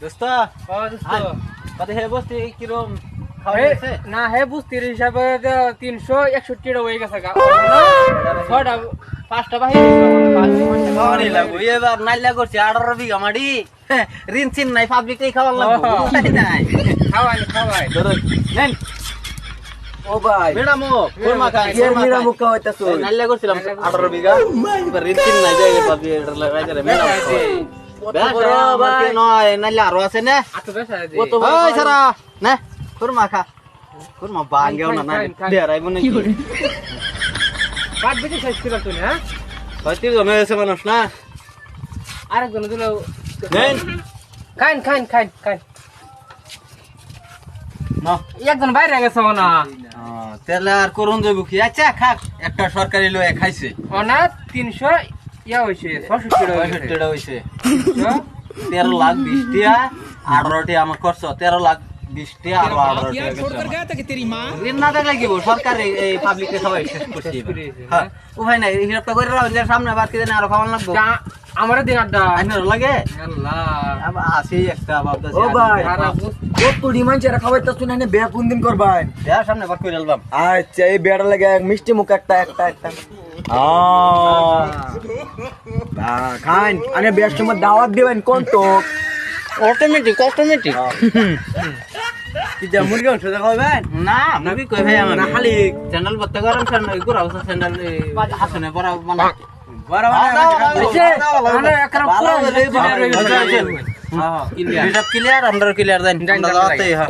দোস্ত কত হে বসতি কিরম না হে বুঝতির হিসাবে তো তিনশো একষট্টি হয়ে গেছে গা। ছয়টা পাঁচটা খাওয়ানি লাগবো এবার নাইলা করছে আঠারো বিঘা মাটি হ্যাঁ, ঋণ চিন নাই পাবলিক খাওয়ার লাগবো খাওয়াই খাওয়াই নেন ও ভাই মেডাম ও কোরমা খান কি মিরা মুখা হইতাছ এই নাইলা করছিলাম আঠারো বিঘা এবার ঋণ চিন নাই জায়গা পাবি লাগাই দিলে মেডাম আরও আছে না। আচ্ছা সারা নে খা। বাঙ্গেও না না শেষ তুমি হ্যাঁ? মানুষ না? আরেকজন একজন বাইরে গেছে না আর করুন কি? আচ্ছা খাক। একটা সরকারি লয়ে খাইছে। ওনা তিনশো ইয়া হয়েছে হয়েছে। তেরো লাখ বিশ টিয়া আঠারোটি আমার খরচ তেরো লাখ আর আঠারো না থাকলে কি সরকার এই- পাবলিক সবাই শেষ করছে হ্যাঁ উপায় নাই হিসাবটা করে রাখুন যে সামনে বার কি জানি আরও খাওয়ান লাগবো। তা- আমারও দিন আড্ডা। আইনের লাগে? আল্লাহ। আবার আসি একটা ভাবতেছি ও ভাই। খারাপ। বুঝ- কত ডিমান্ড চেরা খাওয়াইতাছ না বে কোন দিন করবাই। দেয়া সামনে বার করে আলবাম। আচ্ছা এই বেড়া লাগে এক মিষ্টি মুখ একটা একটা একটা। খান আরে বেশ সময় দাওয়াত দিবেন কোন তো অটোমেটিক অটোমেটিক কি যা মুরগি অংশ দেখাবেন না মুভি কই ভাই আমার খালি চ্যানেল বত্তে গরম স্যান্ডেল গুরা উসা চ্যানেল হাসনে পড়া মানে বড় পুরো ক্লিয়ার আমরা ক্লিয়ার দেন। হ্যাঁ